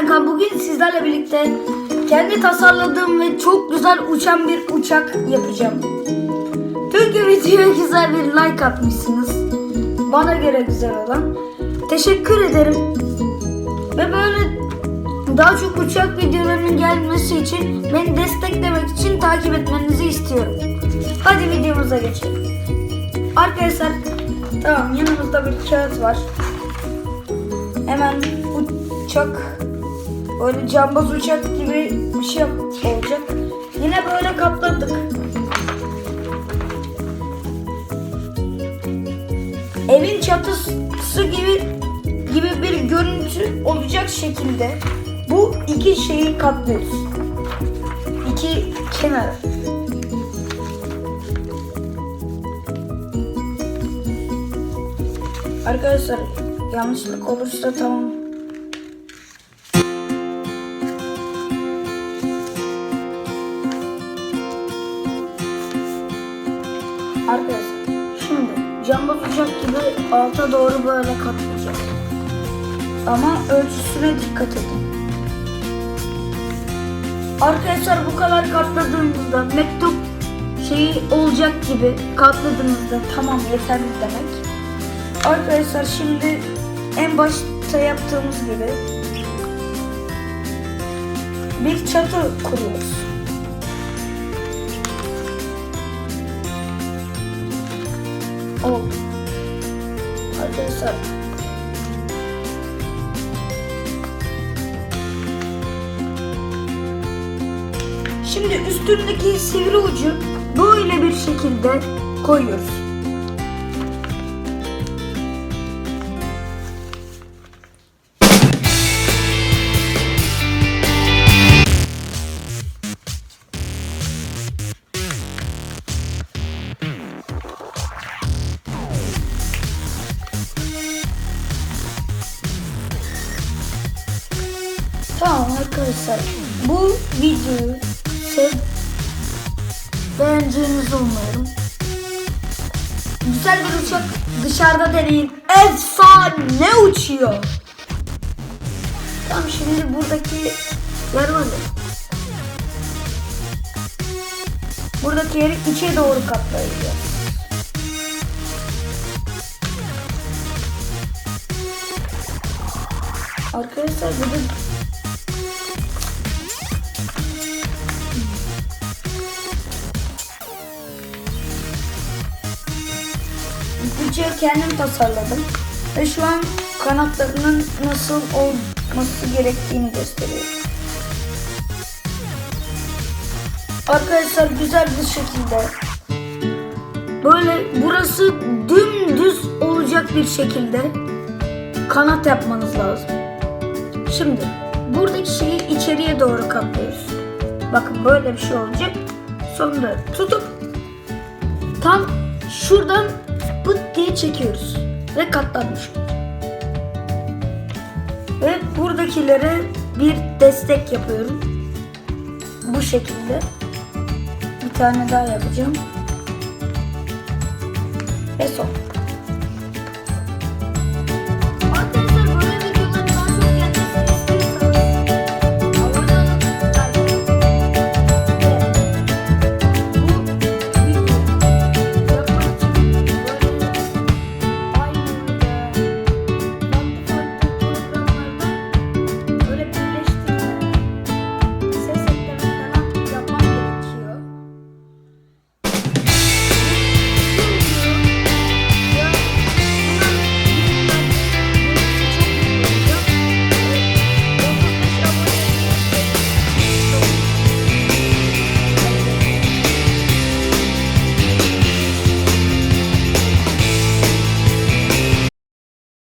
Kankam bugün sizlerle birlikte kendi tasarladığım ve çok güzel uçan bir uçak yapacağım. Çünkü videoya güzel bir like atmışsınız. Bana göre güzel olan. Teşekkür ederim. Ve böyle daha çok uçak videolarının gelmesi için beni desteklemek için takip etmenizi istiyorum. Hadi videomuza geçelim. Arkadaşlar tamam yanımızda bir kağıt var. Hemen uçak böyle cambaz uçak gibi bir şey olacak. Yine böyle kapladık. Evin çatısı gibi gibi bir görüntü olacak şekilde bu iki şeyi katlıyoruz. İki kenar. Arkadaşlar yanlışlık olursa tamam. Arkadaşlar şimdi cambaz uçak gibi alta doğru böyle katlayacağız. Ama ölçüsüne dikkat edin. Arkadaşlar bu kadar katladığımızda mektup şeyi olacak gibi katladığımızda tamam yeterli demek. Arkadaşlar şimdi en başta yaptığımız gibi bir çatı kuruyoruz. Arkadaşlar Şimdi üstündeki sivri ucu böyle bir şekilde koyuyoruz. Tamam arkadaşlar bu videoyu sev beğeneceğinizi umuyorum. Güzel bir uçak dışarıda deneyin. Efsane uçuyor. Tamam şimdi buradaki yer var ya. Buradaki yeri içe doğru katlayacağız. Arkadaşlar bir de Uçağı kendim tasarladım. Ve şu an kanatlarının nasıl olması gerektiğini gösteriyorum. Arkadaşlar güzel bir şekilde böyle burası dümdüz olacak bir şekilde kanat yapmanız lazım. Şimdi buradaki şeyi içeriye doğru kaplıyoruz. Bakın böyle bir şey olacak. Sonra tutup tam şuradan pıt diye çekiyoruz. Ve katlanmış. Ve buradakilere bir destek yapıyorum. Bu şekilde. Bir tane daha yapacağım.